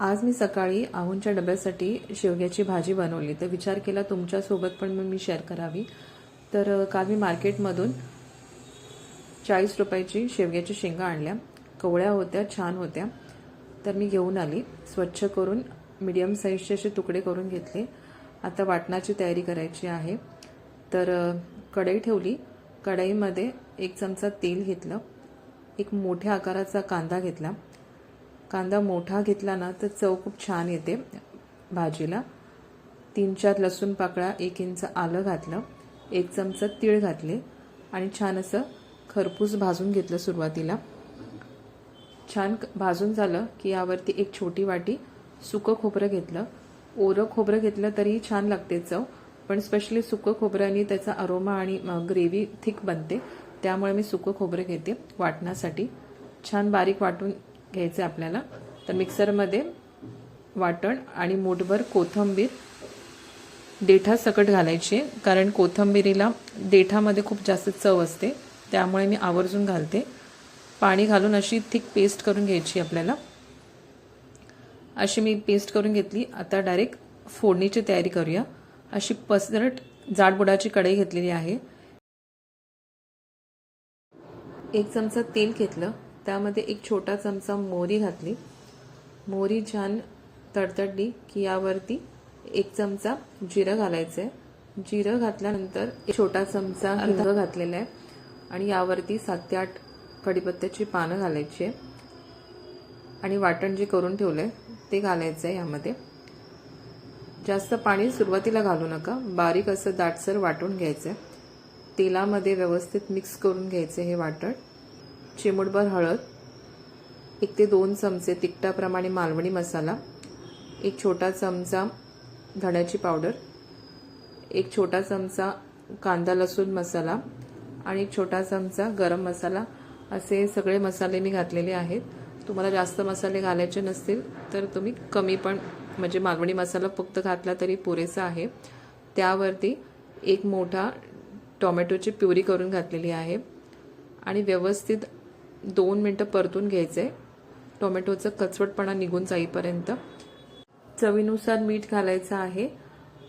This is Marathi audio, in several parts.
आज मी सकाळी आहूंच्या डब्यासाठी शेवग्याची भाजी बनवली. तर विचार केला तुमच्यासोबत पण मग मी शेअर करावी. तर काल मी मार्केटमधून चाळीस रुपयाची शेवग्याची शेंगा आणल्या. कवळ्या होत्या छान होत्या. तर मी घेऊन आली. स्वच्छ करून मीडियम साईजचे असे तुकडे करून घेतले. आता वाटणाची तयारी करायची आहे. तर कढई ठेवली. कढईमध्ये एक चमचा तेल घेतलं. एक मोठ्या आकाराचा कांदा घेतला. कांदा मोठा घेतला ना तर चव खूप छान येते भाजीला. तीन चार लसूण पाकळा एक इंच आलं घातलं एक चमचा तीळ घातले आणि छान असं खरपूस भाजून घेतलं सुरुवातीला. छान भाजून झालं की यावरती एक छोटी वाटी सुकं खोबरं घेतलं. ओरं खोबरं घेतलं तरीही छान लागते चव पण स्पेशली सुकं खोबऱ्याने त्याचा अरोमा आणि ग्रेव्ही थिक बनते. त्यामुळे मी सुकं खोबरं घेते वाटण्यासाठी. छान बारीक वाटून घ्यायचे आपल्याला. तर मिक्सरमध्ये वाटण आणि मोठभर कोथंबीर देठा सकट घालायची कारण कोथंबिरीला देठामध्ये खूप जास्त चव असते. त्यामुळे मी आवर्जून घालते. पाणी घालून अशी थिक पेस्ट करून घ्यायची आपल्याला. अशी मी पेस्ट करून घेतली. आता डायरेक्ट फोडणीची तयारी करूया. अशी पसरट जाडबुडाची कढई घेतलेली आहे. एक चमचा तेल घेतलं. त्यामध्ये एक छोटा चमचा मोहरी घातली. मोहरी छान तडतडली की यावरती एक चमचा जिरं घालायचं आहे जिरं घातल्यानंतर एक छोटा चमचा हिंग घातलेला आहे आणि यावरती सात ते आठ कढीपत्त्याची पानं घालायची आहे. आणि वाटण जे करून ठेवलं आहे ते घालायचं आहे यामध्ये. जास्त पाणी सुरुवातीला घालू नका. बारीक असं दाटसर वाटून घ्यायचं आहे तेलामध्ये व्यवस्थित मिक्स करून घ्यायचे हे वाटण. चिमूटभर हळद एक ते दोन चमचे तिखटाप्रमाणे मालवणी मसाला एक छोटा चमचा धण्याची पावडर एक छोटा चमचा कांदा लसूण मसाला आणि एक छोटा चमचा गरम मसाला. असे सगळे मसाले मी घातलेले आहेत. तुम्हाला जास्त मसाले घालायचे नसतील तर तुम्ही कमी पण म्हणजे मालवणी मसाला फक्त घातला तरी पुरेसा आहे. त्यावरती एक मोठा टोमॅटोची प्युरी करून घातलेली आहे. आणि व्यवस्थित दोन मिनटं परतून घ्यायचं. आहे टोमॅटोचं कचवटपणा निघून जाईपर्यंत. चवीनुसार मीठ घालायचं आहे.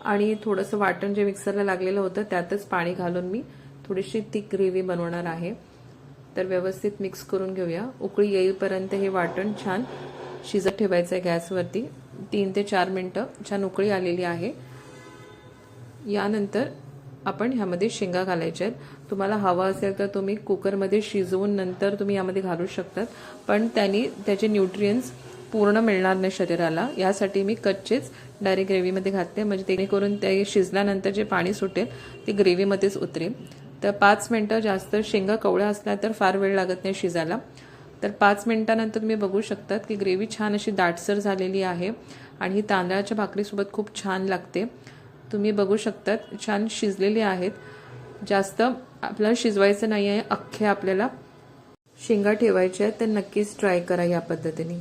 आणि थोडंसं वाटण जे मिक्सरला लागलेलं होतं त्यातच पाणी घालून मी थोडीशी थिक ग्रेव्ही बनवणार आहे. तर व्यवस्थित मिक्स करून घेऊया. उकळी येईपर्यंत हे वाटण छान शिजत ठेवायचं आहे गॅसवरती. तीन ते चार मिनटं छान उकळी आलेली आहे. यानंतर आपण ह्यामध्ये शेंगा घालायच्या आहेत. तुम्हाला हवा असेल तर तुम्ही कुकरमध्ये शिजवून नंतर तुम्ही यामध्ये घालू शकतात. पण त्यांनी त्याचे न्यूट्रियन्स पूर्ण मिळणार नाही शरीराला. यासाठी मी कच्चेच डायरेक्ट ग्रेव्हीमध्ये घातले म्हणजे जेणेकरून ते शिजल्यानंतर जे पाणी सुटेल ते ग्रेव्हीमध्येच उतरेल. तर पाच मिनटं जास्त शेंगा कवळ्या असल्या तर फार वेळ लागत नाही शिजायला. तर पाच मिनटानंतर तुम्ही बघू शकतात की ग्रेव्ही छान अशी दाटसर झालेली आहे. आणि ही तांदळाच्या भाकरीसोबत खूप छान लागते. तुम्ही बघू शकतात छान शिजलेले आहेत. जास्त आपल्याला शिजवायचं नाही आहे अख्खे आपल्याला शेंगा ठेवायच्या आहेत तर नक्कीच ट्राय करा या पद्धतीने.